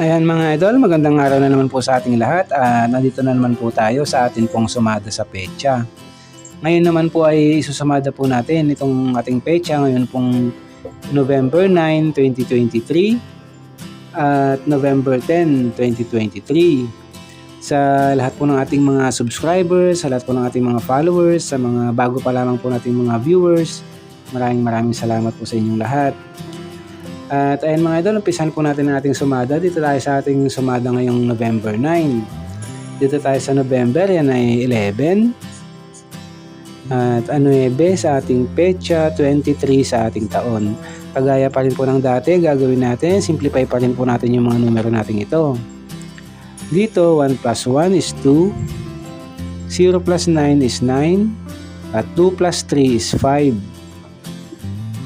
Ayan mga idol, magandang araw na naman po sa ating lahat. Ah, nandito na naman po tayo sa atin pong sumada sa pecha. Ngayon naman po ay isusumada po natin itong ating pecha ngayon pong November 9, 2023 at November 10, 2023. Sa lahat po ng ating mga subscribers, sa lahat po ng ating mga followers, sa mga bago pa lamang po nating mga viewers, maraming maraming salamat po sa inyong lahat. At ayun mga idol, umpisan po natin ang ating sumada. Dito tayo sa ating sumada ngayong November 9. Dito tayo sa November, yan ay 11. At ano 9 sa ating pecha, 23 sa ating taon. Kagaya pa rin po ng dati, gagawin natin, simplify pa rin po natin yung mga numero natin ito. Dito, 1 plus 1 is 2. 0 plus 9 is 9. At 2 plus 3 is 5.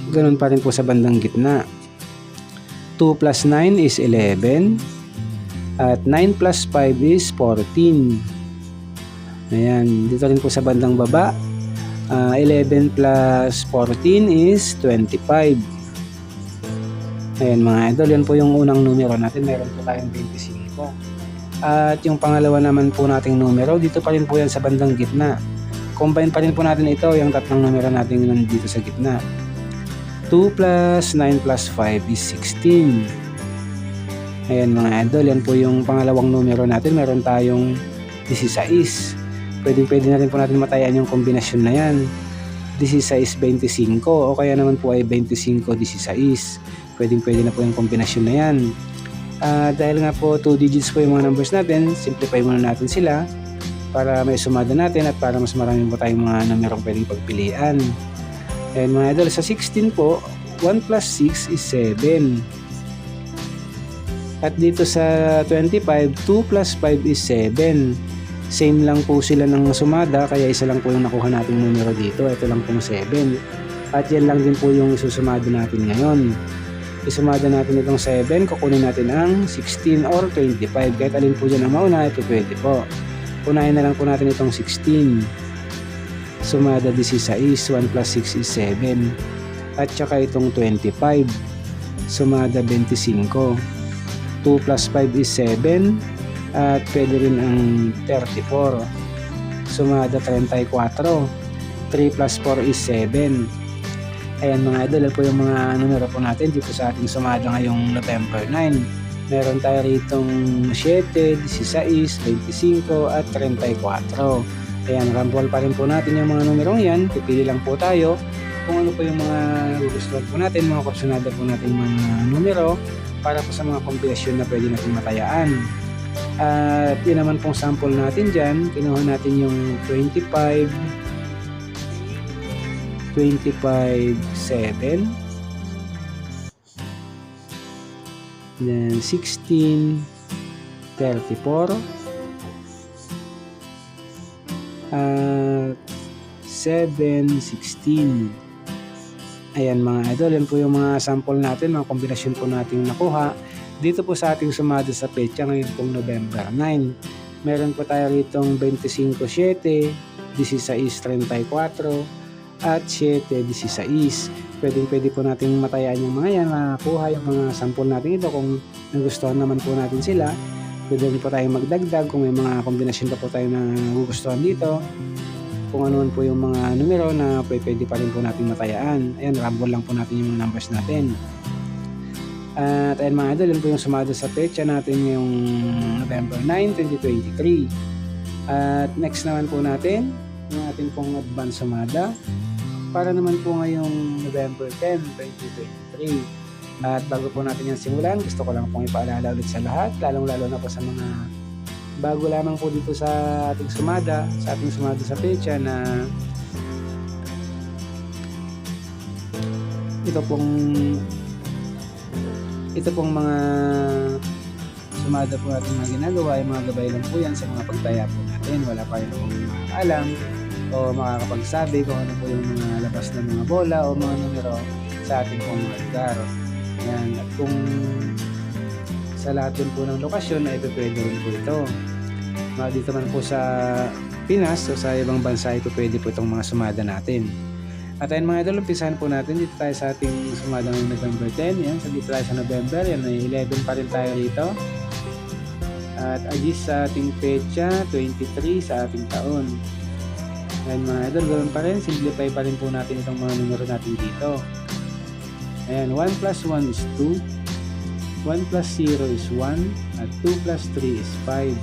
Ganun pa rin po sa bandang gitna. 2 plus 9 is 11. At 9 plus 5 is 14. Ayan, dito rin po sa bandang baba. ah, 11 plus 14 is 25. Ayan mga idol, yan po yung unang numero natin. Meron po tayong 25. At yung pangalawa naman po nating numero, dito pa rin po yan sa bandang gitna. Combine pa rin po natin ito, yung tatlong numero natin nandito sa gitna. 2 plus 9 plus 5 is 16. Ayan mga idol, yan po yung pangalawang numero natin. Meron tayong 16. Pwede pwede na rin po natin matayan yung kombinasyon na yan. 16-25 o kaya naman po ay 25-16. Pwede pwede na po yung kombinasyon na yan. Ah, dahil nga po 2 digits po yung mga numbers natin, simplify muna natin sila para may sumada natin at para mas marami po tayong mga numerong pwedeng pagpilian. And mga idol, sa 16 po, 1 plus 6 is 7. At dito sa 25, 2 plus 5 is 7. Same lang po sila ng sumada, kaya isa lang po yung nakuha nating numero dito. Ito lang pong 7. At yan lang din po yung isusumada natin ngayon. Isumada natin itong 7, kukunin natin ang 16 or 25. Kahit alin po dyan ang mauna, ito pwede po. Unahin na lang po natin itong 16. Sumada 16, 1 plus 6 is 7. At saka itong 25. Sumada 25. 2 plus 5 is 7. At pwede rin ang 34. Sumada 34. 3 plus 4 is 7. Ayan mga idol, po yung mga numero po natin dito sa ating sumada ngayong November 9. Meron tayo ritong 7, 16, 25 at 34. Ayan, rumble pa rin po natin yung mga numerong yan. Pipili lang po tayo kung ano po yung mga gugustuhan po natin, mga kursunada po natin mga numero para po sa mga kombinasyon na pwede natin matayaan. At yun naman pong sample natin dyan. Kinuha natin yung 25, 25, 7, then 16, 34, at 7, 16. Ayan mga idol, yan po yung mga sample natin, mga kombinasyon po natin nakuha. Dito po sa ating sumada sa pecha ngayon pong November 9. Meron po tayo ritong 25-7, 16-34, at 7-16. Pwede pwede po natin matayaan yung mga yan, makuha yung mga sample natin ito kung nagustuhan naman po natin sila. Pwede rin po tayong magdagdag kung may mga kombinasyon pa po tayo na gugustuhan dito. Kung ano po yung mga numero na pwede pa rin po natin matayaan. Ayan, rumble lang po natin yung numbers natin. At ayan mga idol, yun po yung sumada sa pecha natin ngayong November 9, 2023. At next naman po natin, yung ating pong advance sumada para naman po ngayong November 10, 2023. At bago po natin yan simulan, gusto ko lang pong ipaalala ulit sa lahat, lalong-lalo na po sa mga bago lamang po dito sa ating sumada, sa ating sumada sa pecha na ito pong ito pong mga sumada po natin mga ginagawa, yung mga gabay lang po yan sa mga pagtaya po natin. Wala pa rin pong alam o makakapagsabi kung ano po yung mga labas ng mga bola o mga numero sa ating pong mga lugar. Yan. At kung sa lahat din po ng lokasyon ay pwede rin po ito. Mga dito man po sa Pinas o sa ibang bansa ito pwede po itong mga sumada natin. At ayun mga idol, umpisahan po natin dito tayo sa ating sumada ng November 10. Yan, so dito tayo sa November, yan ay 11 pa rin tayo rito. At agis sa ating pecha, 23 sa ating taon. Ayan mga idol, ganoon pa rin, simplify pa rin po natin itong mga numero natin dito. Ayan, 1 plus 1 is 2. 1 plus 0 is 1. At 2 plus 3 is 5.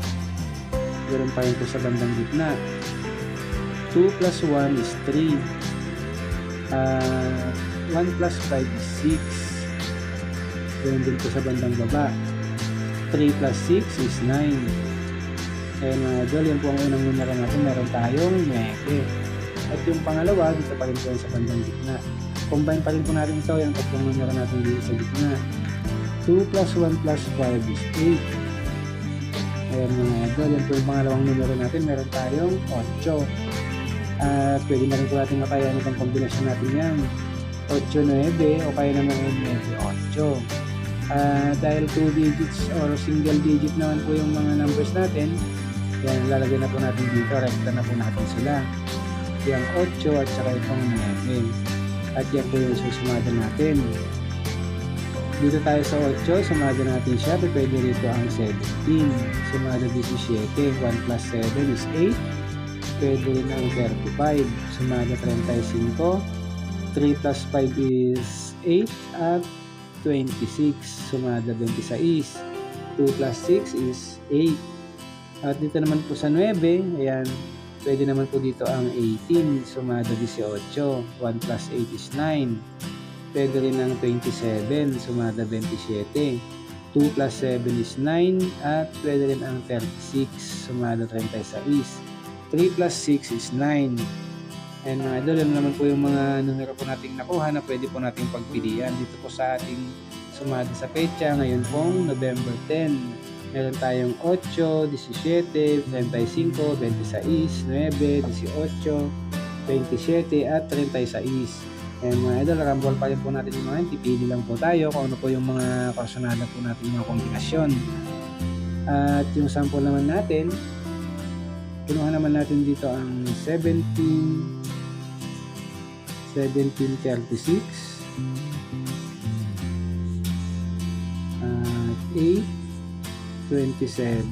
Ganoon pa rin po sa bandang gitna. 2 plus 1 is 3. Uh, 1 plus 5 is 6. Ganoon din po sa bandang baba. 3 plus 6 is 9. Kaya mga idol, yan po ang unang numero natin. Meron tayong 9. At yung pangalawa, dito pa rin po sa bandang gitna. Combine pa rin po natin ito, yung tatlong numero natin dito sa gitna. 2 plus 1 plus 5 is 8. Ayan mga idol, yan po yung pangalawang numero natin. Meron tayong 8. At pwede na rin po natin matayan itong kombinasyon natin yan. 8-9 o kaya naman 9-8. Ah, dahil 2 digits or single digit naman po yung mga numbers natin, yan, lalagay na po natin dito, rekta na po natin sila. Yung 8 at saka itong 9. At yan po yung susumada natin. Dito tayo sa 8, sumada natin siya, pwede rito ang 17. Sumada 17, 1 plus 7 is 8. Pwede rin ang 35. Sumada 35. 3 plus 5 is 8 at 26. Sumada 26. 2 plus 6 is 8. At dito naman po sa 9, ayan, pwede naman po dito ang 18. Sumada 18. 1 plus 8 is 9. Pwede rin ang 27. Sumada 27. 2 plus 7 is 9. At pwede rin ang 36. Sumada 36. 3 plus 6 is 9. And mga idol, yan naman po yung mga numero po nating nakuha na pwede po nating pagpilian dito po sa ating sumada sa pecha ngayon pong November 10. Meron tayong 8, 17, 35, 26, 9, 18, 27 at 36. And mga idol, rambol pa rin po natin yung mga yan. Pipili lang po tayo kung ano po yung mga personada po natin yung mga kombinasyon. At yung sample naman natin, kinuha naman natin dito ang 17 1736 at 8 27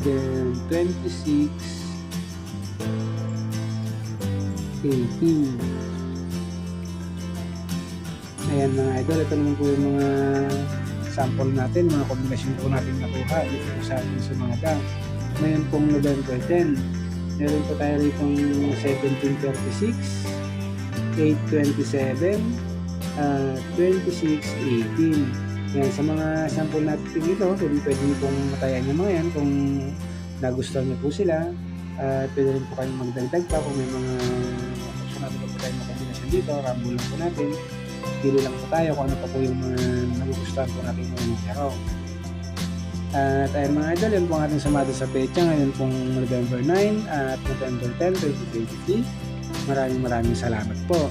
then 26 18 ayan mga idol ito naman po yung mga sample natin mga kombinasyon po natin nakuha dito po sa ating sumada ngayon pong November 10 meron po tayo rito 1736 827 uh, 2618 yan, sa mga sample natin dito pwede, pwede nyo pong matayan yung mga yan kung nagustuhan nyo po sila at pwede rin po kayong magdagdag pa kung may mga optional po tayo mga kombinasyon dito ramble lang po natin pili lang po tayo kung ano pa po yung mga nagugustuhan po natin mga numero at ayun mga idol, yun po ang ating sumada sa pecha ngayon pong November 9 at November 10, 2023. Maraming maraming salamat po.